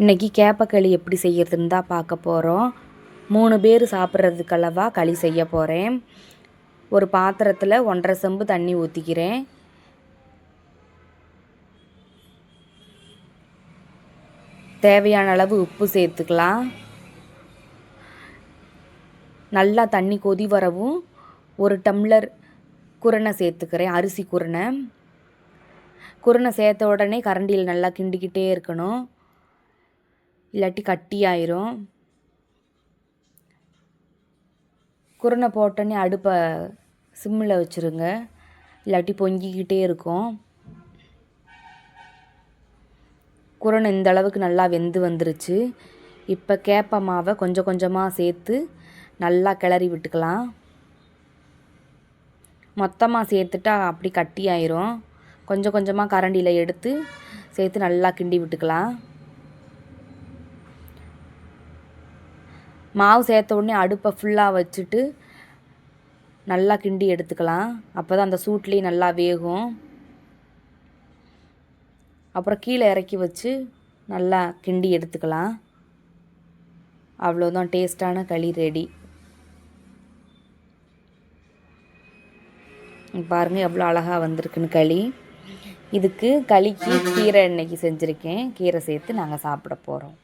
இன்றைக்கி கேப்பக்களி எப்படி செய்யறதுன்னு தான் பார்க்க போகிறோம் மூணு பேர் சாப்பிட்றதுக்களவா களி செய்ய போகிறேன் ஒரு பாத்திரத்தில் ஒன்றரை செம்பு தண்ணி ஊற்றிக்கிறேன் தேவையான அளவு உப்பு சேர்த்துக்கலாம். நல்லா தண்ணி கொதி வரவும் ஒரு டம்ளர் குரணை சேர்த்துக்கிறேன் அரிசி குரணை. குரணை சேர்த்த உடனே கரண்டியில் நல்லா கிண்டிக்கிட்டே இருக்கணும். இல்லாட்டி கட்டி ஆயிரும் குருணை போட்டோன்னே அடுப்பை சிம்மில் வச்சுருங்க. இல்லாட்டி பொங்கிக்கிட்டே இருக்கும். குரணை இந்த அளவுக்கு நல்லா வெந்து வந்துருச்சு. இப்போ கேப்ப மாவை கொஞ்சம் கொஞ்சமாக சேர்த்து நல்லா கிளறி விட்டுக்கலாம். மொத்தமாக சேர்த்துட்டா அப்படி கட்டி ஆயிரும் கொஞ்சம் கொஞ்சமாக கரண்டியில் எடுத்து சேர்த்து நல்லா கிண்டி விட்டுக்கலாம். மாவு சேர்த்த உடனே அடுப்பை ஃபுல்லாக வச்சுட்டு நல்லா கிண்டி எடுத்துக்கலாம். அப்போ தான் அந்த சூட்லேயும் நல்லா வேகும். அப்புறம் கீழே இறக்கி வச்சு நல்லா கிண்டி எடுத்துக்கலாம். அவ்வளோதான் டேஸ்டான களி ரெடி. பாருங்கள் எவ்வளோ அழகாக வந்திருக்குன்னு களி. இதுக்கு களிக்கு கீரை இன்னைக்கு செஞ்சுருக்கேன். கீரை சேர்த்து நாங்கள் சாப்பிட போகிறோம்